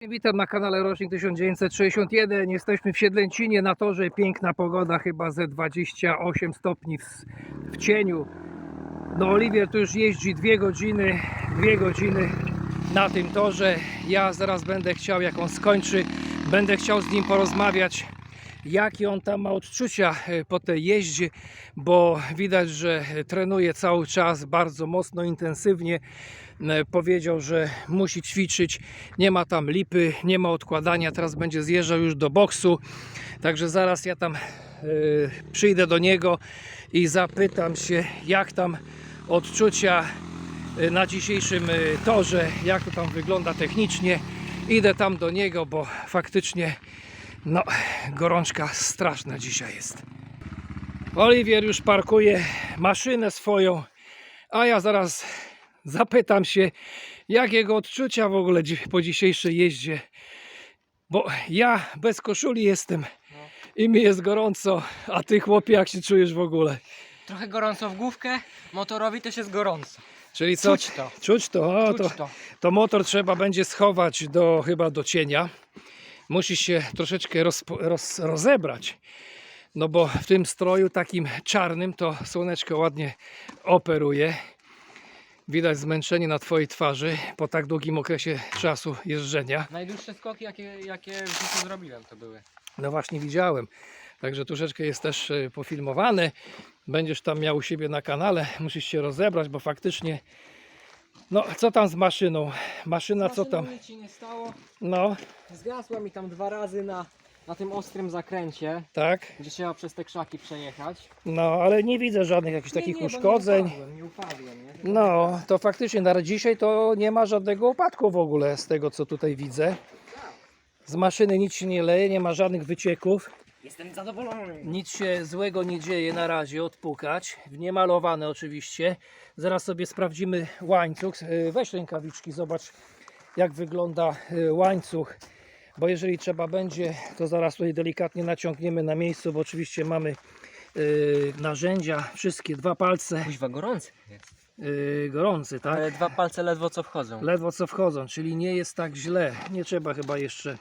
Witam na kanale Rocznik 1961. Jesteśmy w Siedlęcinie na torze. Piękna pogoda, chyba ze 28 stopni w, w cieniu. No Oliwier tu już jeździ dwie godziny, dwie godziny na tym torze. Ja zaraz będę chciał, jak on skończy, będę chciał z nim porozmawiać, jakie on tam ma odczucia e, po tej jeździe, bo widać, że trenuje cały czas bardzo mocno, intensywnie. E, Powiedział, że musi ćwiczyć, nie ma tam lipy, nie ma odkładania, teraz będzie zjeżdżał już do boksu. Także zaraz ja tam e, przyjdę do niego i zapytam się, jak tam odczucia na dzisiejszym torze, jak to tam wygląda technicznie. Idę tam do niego, bo faktycznie no, gorączka straszna dzisiaj jest. Oliwier już parkuje maszynę swoją, a ja zaraz zapytam się, jakiego odczucia w ogóle po dzisiejszej jeździe. Bo ja bez koszuli jestem i mi jest gorąco, a ty chłopie jak się czujesz w ogóle? Trochę gorąco w główkę, motorowi też jest gorąco. Czyli co? Czuć to. Czuć to, o, Czuć to, to. to motor trzeba będzie schować do, chyba do cienia. Musi się troszeczkę roz, roz, rozebrać. No bo w tym stroju takim czarnym to słoneczko ładnie operuje. Widać zmęczenie na Twojej twarzy po tak długim okresie czasu jeżdżenia. Najdłuższe skoki, jakie, jakie w życiu zrobiłem, to były. No właśnie widziałem. Także troszeczkę jest też e, pofilmowane. Będziesz tam miał u siebie na kanale. Musisz się rozebrać, bo faktycznie. No, co tam z maszyną? Maszyna co tam? Nic ci nie stało. No, Zgasła mi tam dwa razy na, na tym ostrym zakręcie, tak. gdzie trzeba przez te krzaki przejechać. No, ale nie widzę żadnych jakichś takich nie, nie, bo uszkodzeń. Nie upadłem, nie upadłem, nie? No, to faktycznie na dzisiaj to nie ma żadnego upadku w ogóle z tego co tutaj widzę. Z maszyny nic się nie leje, nie ma żadnych wycieków. Jestem zadowolony. Nic się złego nie dzieje na razie, odpukać. Niemalowane oczywiście. Zaraz sobie sprawdzimy łańcuch. E, Weź rękawiczki, zobacz jak wygląda e, łańcuch. Bo jeżeli trzeba będzie, to zaraz tutaj delikatnie naciągniemy na miejscu, bo oczywiście mamy e, narzędzia, wszystkie dwa palce Kuźwa gorący. e, gorący, tak? Ale dwa palce ledwo co wchodzą. Ledwo co wchodzą, czyli nie jest tak źle. Nie trzeba chyba jeszcze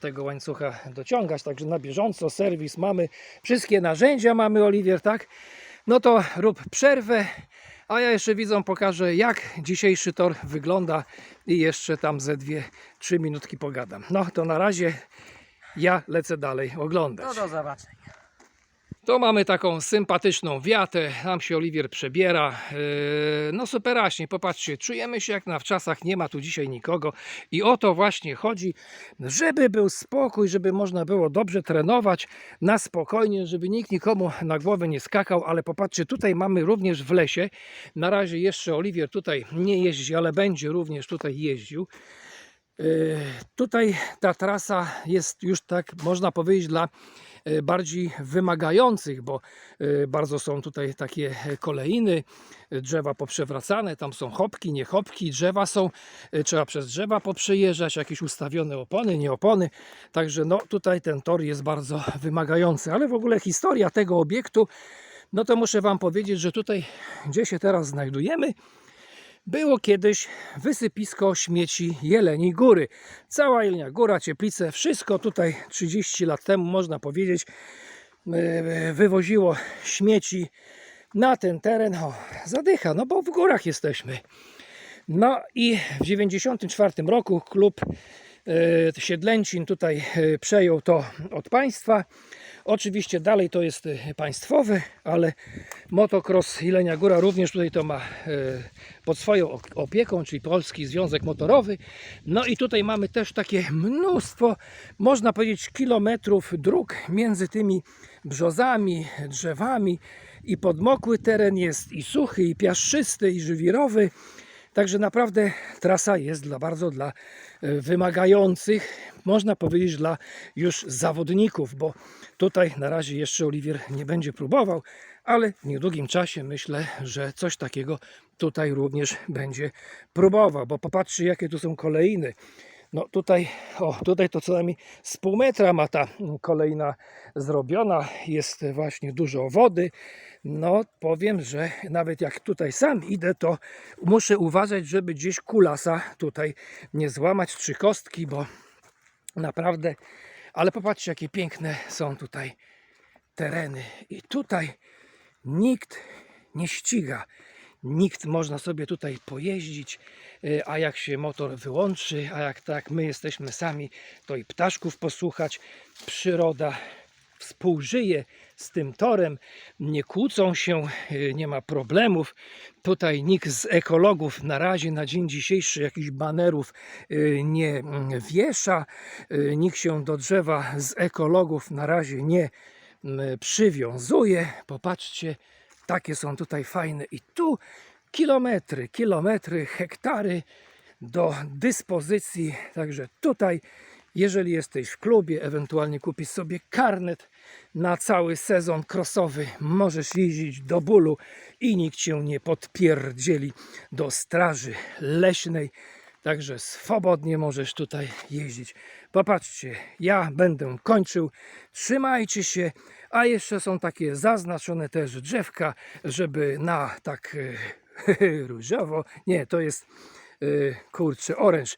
tego łańcucha dociągać, także na bieżąco serwis mamy, wszystkie narzędzia mamy Oliwier, tak? No to rób przerwę, a ja jeszcze widzom pokażę jak dzisiejszy tor wygląda i jeszcze tam ze dwie, trzy minutki pogadam. No to na razie ja lecę dalej oglądać. No do zobaczenia. To mamy taką sympatyczną wiatę, tam się Oliwier przebiera. Yy, No superaśnie, popatrzcie, czujemy się jak na wczasach, nie ma tu dzisiaj nikogo i o to właśnie chodzi, żeby był spokój, żeby można było dobrze trenować na spokojnie, żeby nikt nikomu na głowę nie skakał, ale popatrzcie, tutaj mamy również w lesie, na razie jeszcze Oliwier tutaj nie jeździ, ale będzie również tutaj jeździł. Yy, Tutaj ta trasa jest już tak, można powiedzieć, dla bardziej wymagających, bo e, bardzo są tutaj takie e, kolejny, e, drzewa poprzewracane, tam są chopki, nie chopki, drzewa są, e, trzeba przez drzewa poprzejeżdżać, jakieś ustawione opony, nie opony, także no tutaj ten tor jest bardzo wymagający, ale w ogóle historia tego obiektu, no to muszę Wam powiedzieć, że tutaj, gdzie się teraz znajdujemy, było kiedyś wysypisko śmieci Jeleniej Góry. Cała Jelenia Góra, Cieplice, wszystko tutaj 30 lat temu można powiedzieć e, wywoziło śmieci na ten teren. O, zadycha, no bo w górach jesteśmy. No i w 94 roku klub e, Siedlęcin tutaj e, przejął to od państwa. Oczywiście dalej to jest e, państwowe, ale motocross Jelenia Góra również tutaj to ma e, pod swoją op- opieką, czyli Polski Związek Motorowy. No i tutaj mamy też takie mnóstwo, można powiedzieć, kilometrów dróg między tymi brzozami, drzewami i podmokły teren jest i suchy, i piaszczysty, i żywirowy. Także naprawdę trasa jest dla bardzo dla e, wymagających, można powiedzieć dla już zawodników, bo tutaj na razie jeszcze Oliwier nie będzie próbował, ale w niedługim czasie myślę, że coś takiego tutaj również będzie próbował, bo popatrzcie jakie tu są kolejny. No tutaj, o, tutaj to co najmniej z pół metra ma ta kolejna zrobiona. Jest właśnie dużo wody. No powiem, że nawet jak tutaj sam idę, to muszę uważać, żeby gdzieś kulasa tutaj nie złamać, trzy kostki, bo naprawdę, ale popatrzcie jakie piękne są tutaj tereny. I tutaj nikt nie ściga. Nikt można sobie tutaj pojeździć, y, a jak się motor wyłączy, a jak tak my jesteśmy sami, to i ptaszków posłuchać. Przyroda współżyje z tym torem, nie kłócą się, y, nie ma problemów. Tutaj nikt z ekologów na razie na dzień dzisiejszy jakichś banerów y, nie mm, wiesza, nikt się do drzewa z ekologów na razie nie mm, przywiązuje. Popatrzcie, takie są tutaj fajne i tu kilometry, kilometry, hektary do dyspozycji. Także tutaj, jeżeli jesteś w klubie, ewentualnie kupisz sobie karnet na cały sezon crossowy, możesz jeździć do bólu i nikt cię nie podpierdzieli do straży leśnej. Także swobodnie możesz tutaj jeździć. Popatrzcie, ja będę kończył. Trzymajcie się. A jeszcze są takie zaznaczone też drzewka, żeby na tak e, różowo, nie, to jest e, kurczę oręż,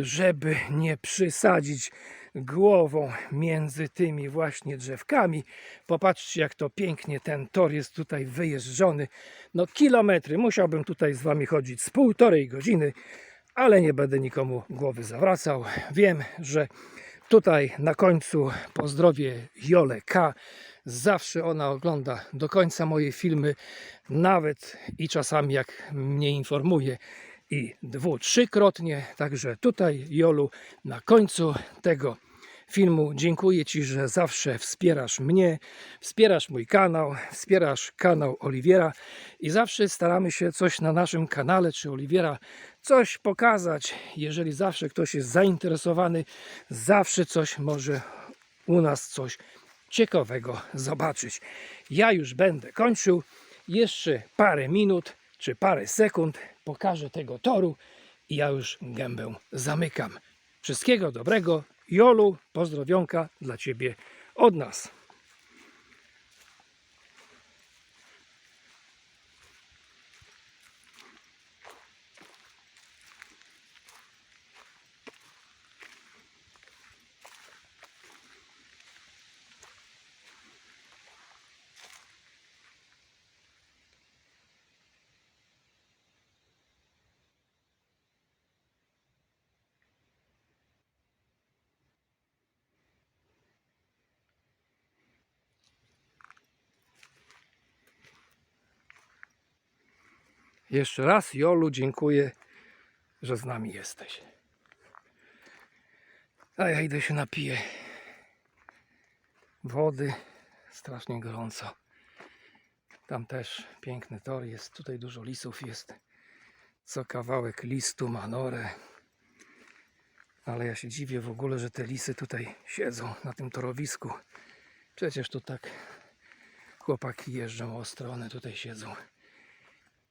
żeby nie przysadzić głową między tymi właśnie drzewkami. Popatrzcie, jak to pięknie ten tor jest tutaj wyjeżdżony. No kilometry, musiałbym tutaj z wami chodzić z półtorej godziny, ale nie będę nikomu głowy zawracał. Wiem, że tutaj na końcu pozdrowię Jolę K. Zawsze ona ogląda do końca moje filmy, nawet i czasami jak mnie informuje i dwu, trzykrotnie. Także tutaj Jolu na końcu tego filmu dziękuję Ci, że zawsze wspierasz mnie, wspierasz mój kanał, wspierasz kanał Oliwiera i zawsze staramy się coś na naszym kanale czy Oliwiera coś pokazać. Jeżeli zawsze ktoś jest zainteresowany, zawsze coś może u nas coś ciekawego zobaczyć. Ja już będę kończył. Jeszcze parę minut czy parę sekund pokażę tego toru i ja już gębę zamykam. Wszystkiego dobrego. Jolu, pozdrowionka dla Ciebie od nas. Jeszcze raz, Jolu, dziękuję, że z nami jesteś. A ja idę się napiję wody. Strasznie gorąco. Tam też piękny tor jest. Tutaj dużo lisów jest. Co kawałek listu ma norę. Ale ja się dziwię w ogóle, że te lisy tutaj siedzą na tym torowisku. Przecież tu tak chłopaki jeżdżą ostro, one tutaj siedzą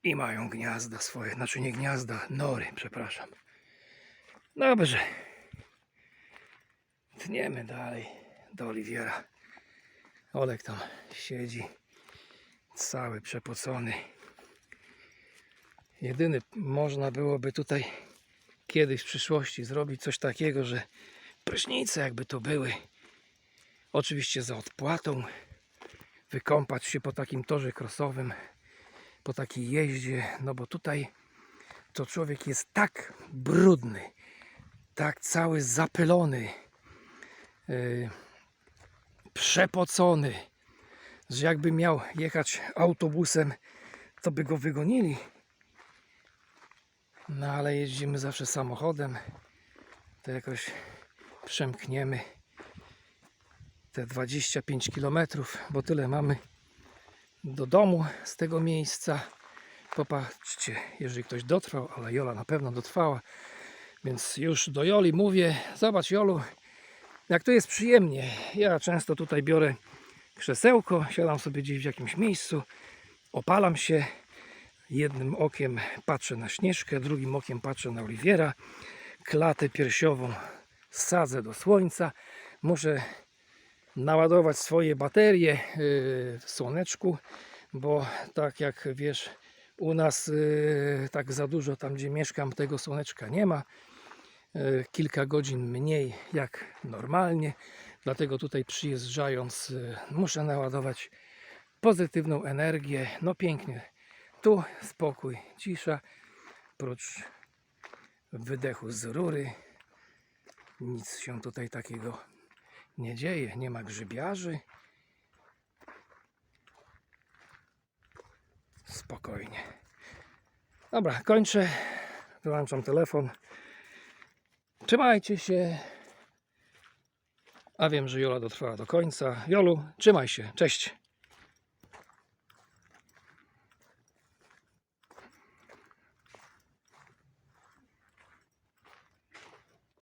i mają gniazda swoje, znaczy nie gniazda, nory, przepraszam. Dobrze. Tniemy dalej do Oliwiera. Olek tam siedzi, cały przepocony. Jedyny można byłoby tutaj kiedyś w przyszłości zrobić coś takiego, że prysznice jakby to były. Oczywiście za odpłatą. Wykąpać się po takim torze krosowym po takiej jeździe, no bo tutaj to człowiek jest tak brudny, tak cały zapylony, yy, przepocony, że jakby miał jechać autobusem, to by go wygonili. No ale jeździmy zawsze samochodem, to jakoś przemkniemy te 25 km, bo tyle mamy do domu z tego miejsca. Popatrzcie, jeżeli ktoś dotrwał, ale Jola na pewno dotrwała. Więc już do Joli mówię, zobacz Jolu, jak to jest przyjemnie. Ja często tutaj biorę krzesełko, siadam sobie gdzieś w jakimś miejscu, opalam się, jednym okiem patrzę na Śnieżkę, drugim okiem patrzę na Oliwiera, klatę piersiową sadzę do słońca. Muszę naładować swoje baterie yy, w słoneczku, bo tak jak wiesz, u nas yy, tak za dużo tam, gdzie mieszkam, tego słoneczka nie ma. Yy, Kilka godzin mniej jak normalnie, dlatego tutaj przyjeżdżając muszę naładować pozytywną energię. No pięknie. Tu spokój, cisza, prócz wydechu z rury. Nic się tutaj takiego nie dzieje. Nie ma grzybiarzy. Spokojnie. Dobra, kończę. Wyłączam telefon. Trzymajcie się. A wiem, że Jola dotrwała do końca. Jolu, trzymaj się. Cześć.